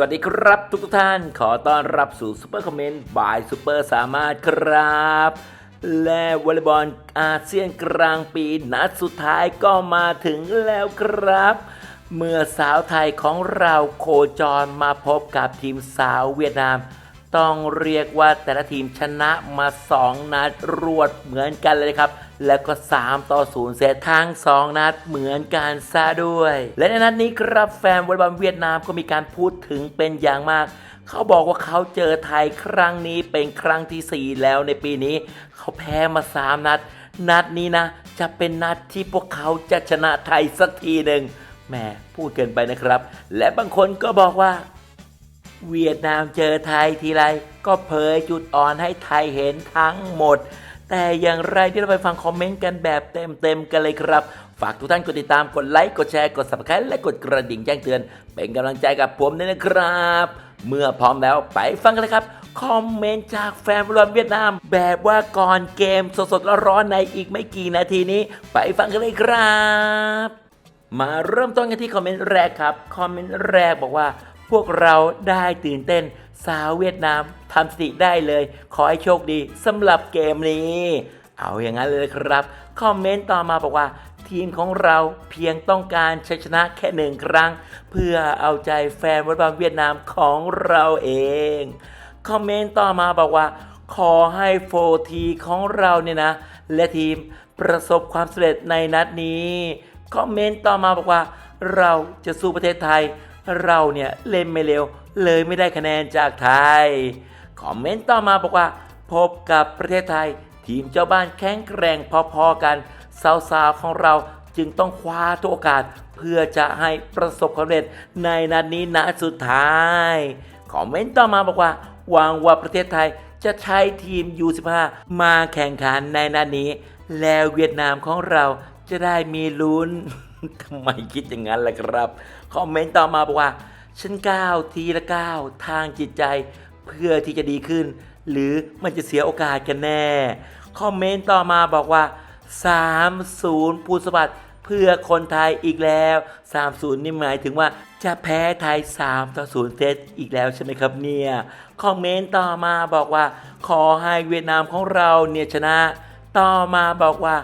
วัสดีครับทุกทุกท่านขอต้อนรับสู่ซูเปอร์คอมเมนต์บายซูเปอร์สามารถครับ และวอลเลย์บอลอาเซียนกลางปีนัดสุดท้ายก็มาถึงแล้วครับ เมื่อสาวไทยของเราโคจรมาพบกับทีมสาวเวียดนาม ต้องเรียกว่าแต่ละทีมชนะมา 2 นัดรวดเหมือนกันเลยครับ แล้วก็ 3 ต่อ 0 เซตทั้ง 2 นัดเหมือนกันซะด้วย และในนัดนี้ครับแฟนวอลเลย์บอลเวียดนามก็มีการพูดถึงเป็นอย่างมาก เขาบอกว่าเขาเจอไทยครั้งนี้เป็นครั้งทีสี่4 แล้วในปีนี้ เขาแพ้มา 3 นัด นัดนี้นะ จะเป็นนัดที่พวกเขาจะชนะไทยสักทีหนึ่งแหมพูดเกินไปนะครับ และบางคนก็บอกว่า เวียดนามเจอไทยทีไรก็เผยจุดอ่อนให้ไทยเห็นทั้งหมด แต่อย่างไรที่เราไปฟังคอมเมนต์กันแบบเต็มๆกันเลยครับ ฝากทุกท่านกดติดตามกดไลค์กดแชร์กด subscribe และกดกระดิ่งแจ้งเตือน เป็นกำลังใจกับผมด้วยนะครับ เมื่อพร้อมแล้วไปฟังกันเลยครับ คอมเมนต์จากแฟนบอลเวียดนาม แบบว่าก่อนเกมสดๆร้อนๆในอีกไม่กี่นาทีนี้ ไปฟังกันเลยครับ มาเริ่มต้นกันที่คอมเมนต์แรกครับ คอมเมนต์แรกบอกว่า พวกเราได้ตื่นเต้นสาวเวียดนามทำสติได้เลย ขอให้โชคดีสำหรับเกมนี้ เอาอย่างนั้นเลยครับ คอมเมนต์ต่อมาบอกว่า ทีมของเราเพียงต้องการชัยชนะแค่หนึ่งครั้ง เพื่อเอาใจแฟนวอลเลย์บอลเวียดนามของเราเอง คอมเมนต์ต่อมาบอกว่า ขอให้โฟทีของเราเนี่ยนะ และทีมประสบความสำเร็จในนัดนี้ คอมเมนต์ต่อมาบอกว่า เราจะสู้ประเทศไทย เราเนี่ยเล่นไม่เร็ว เลยไม่ได้คะแนนจากไทย คอมเมนต์ต่อมาบอกว่า พบกับประเทศไทย ทีมเจ้าบ้านแข็งแกร่งพอๆกันสาวๆของเราจึงต้องคว้าทุกโอกาส เพื่อจะให้ประสบความสำเร็จในนัดนี้นัดสุดท้ายคอมเมนต์ต่อมาบอกว่าหวังว่าประเทศไทยจะใช้ทีม U15 มาแข่งขันในนัดนี้ แล้วเวียดนามของเราจะได้มีลุ้น ทำไมคิดอย่างนั้นล่ะครับ คอมเมนต์ต่อมาบอกว่า ฉันก้าวทีละก้าวทางจิตใจ เพื่อที่จะดีขึ้น หรือมันจะเสียโอกาสกันแน่ คอมเมนต์ต่อมาบอกว่า 3-0ภูสวัสดิ์เพื่อคนไทยอีกแล้ว 3-0 นี่หมายถึงว่าจะแพ้ไทย 3 ต่อ 0 เซตอีกแล้วใช่ไหมครับเนี่ย คอมเมนต์ต่อมาบอกว่า ขอให้เวียดนามของเราเนี่ยชนะ ต่อมาบอกว่า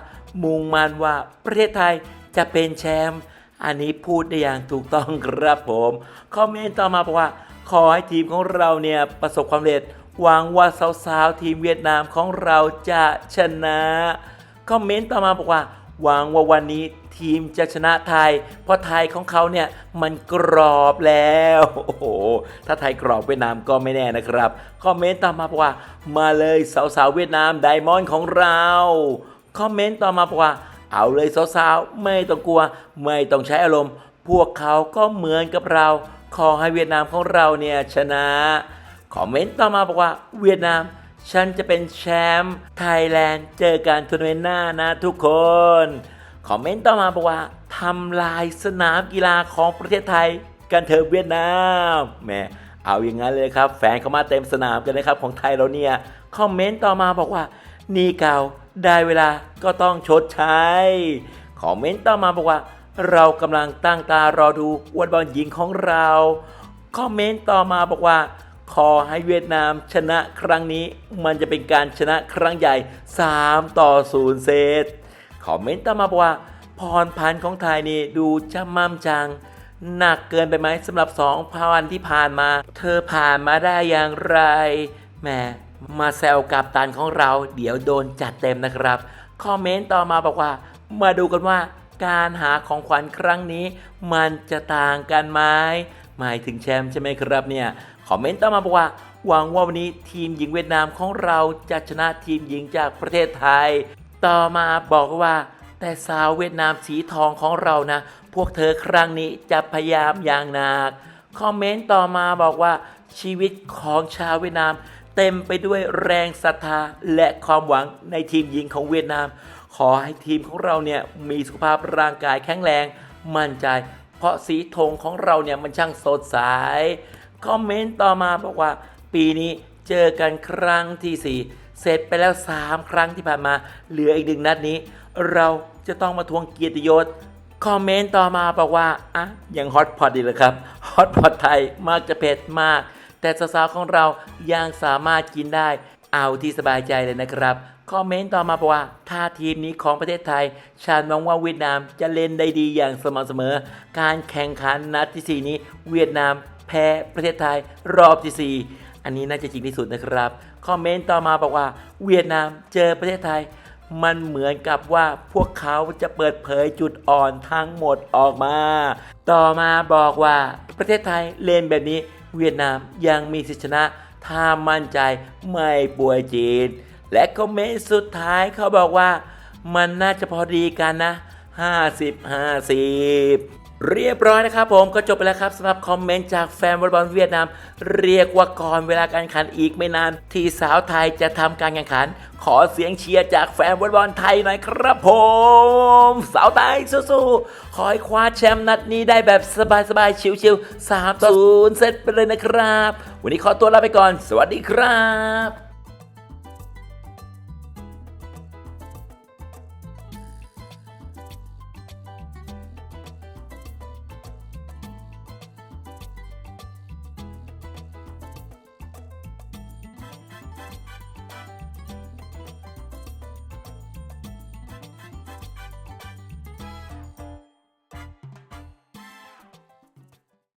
มุ่งมันว่าประเทศไทย จะเป็นแชมป์อันนี้พูดได้อย่างถูกต้องครับผม คอมเมนต์ต่อมาบอกว่า ขอให้ทีมของเราเนี่ยประสบความสำเร็จ หวังว่าสาวๆทีมเวียดนามของเราจะชนะ คอมเมนต์ต่อมาบอกว่า หวังว่าวันนี้ทีมจะชนะไทย เพราะไทยของเขาเนี่ยมันกรอบแล้ว โอ้โห ถ้าไทยกรอบเวียดนามก็ไม่แน่นะครับ คอมเมนต์ต่อมาบอกว่า มาเลยสาวๆเวียดนามไดมอนด์ของเรา คอมเมนต์ต่อมาบอกว่า เอาเลยสาวๆ ไม่ต้องกลัว ไม่ต้องใช้อารมณ์ พวกเขาก็เหมือนกับเรา ขอให้เวียดนามของเราเนี่ยชนะคอมเมนต์ต่อมาบอกว่าเวียดนาม ฉันจะเป็นแชมป์ไทยแลนด์เจอกันทัวร์นาเมนต์หน้านะทุกคนคอมเมนต์ต่อมาบอกว่าทำลายสนามกีฬาของประเทศไทย กันเถอะเวียดนามแหมเอาอย่างนั้นเลยครับ แฟนเข้ามาเต็มสนามกันนะครับของไทยเราเนี่ยคอมเมนต์ต่อมาบอกว่า นี่เก่า ได้เวลาก็ต้องชดใช้คอมเมนต์ต่อมาบอกว่า เรากำลังตั้งตารอดูวอลบอลหญิงของเราคอมเมนต์ต่อมาบอกว่า ขอให้เวียดนามชนะครั้งนี้ มันจะเป็นการชนะครั้งใหญ่ 3 ต่อ 0 เซตคอมเมนต์ต่อมาบอกว่า พรพันธ์ของไทยนี่ดูจะมั่มจังหนักเกินไปไหมสำหรับ2พวันที่ผ่านมา เธอผ่านมาได้อย่างไรแหม มาแซวกับตันของเรา เดี๋ยวโดนจัดเต็มนะครับ คอมเมนต์ต่อมาบอกว่า มาดูกันว่าการหาของขวัญครั้งนี้ มันจะต่างกันไหมหมายถึงแชมป์ใช่ไหมครับเนี่ยคอมเมนต์ต่อมาบอกว่าหวังว่าวันนี้ทีมหญิงเวียดนามของเราจะชนะทีมหญิงจากประเทศไทย ต่อมาบอกว่าแต่สาวเวียดนามสีทองของเรานะ พวกเธอครั้งนี้จะพยายามอย่างหนัก คอมเมนต์ต่อมาบอกว่าชีวิตของชาวเวียดนาม เต็มไปด้วยแรงศรัทธาและความหวังในทีมหญิงของเวียดนาม ขอให้ทีมของเราเนี่ยมีสุขภาพร่างกายแข็งแรง มั่นใจ เพราะสีธงของเราเนี่ยมันช่างสดใส คอมเมนต์ต่อมาบอกว่า ปีนี้เจอกันครั้งที่ 4 เสร็จไปแล้ว 3 ครั้งที่ผ่านมา เหลืออีกหนึ่งนัดนี้ เราจะต้องมาทวงเกียรติยศคอมเมนต์ต่อมาบอกว่าอะยังฮอตพอตอีเลยครับฮอสผัดไทยมักจะเผ็ดมาก แต่สาวๆของเรายังสามารถกินได้ เอาที่สบายใจเลยนะครับคอมเมนต์ต่อมาบอกว่า ถ้าทีมนี้ของประเทศไทย ฉันมองว่าเวียดนามจะเล่นได้ดีอย่างสม่ำเสมอ การแข่งขันนัดทีสี่ 4 นี้ เวียดนามแพ้ประเทศไทยรอบที่ 4 อันนี้น่าจะจริงที่สุดนะครับ คอมเมนต์ต่อมาบอกว่า เวียดนามเจอประเทศไทย มันเหมือนกับว่าพวกเขาจะเปิดเผยจุดอ่อนทั้งหมดออกมา ต่อมาบอกว่าประเทศไทยเล่นแบบนี้ เวียดนามยังมีสิทธิชนะถ้ามั่นใจไม่ป่วยจีน และคอมเมนต์สุดท้ายเขาบอกว่า มันน่าจะพอดีกันนะ 50 50 เรียบร้อยนะครับผมก็จบไปแล้วครับสำหรับคอมเมนต์จากแฟนวอลเลย์บอลเวียดนาม เรียกว่าก่อนเวลาการแข่งขันอีกไม่นาน ที่สาวไทยจะทำการแข่งขัน ขอเสียงเชียร์จากแฟนวอลเลย์บอลไทยหน่อยครับผม สาวไทยสู้ๆขอให้คว้าแชมป์นัดนี้ได้แบบสบายๆชิวๆ3ต่อ0เซตไปเลยนะครับ วันนี้ขอตัวลาไปก่อน สวัสดีครับ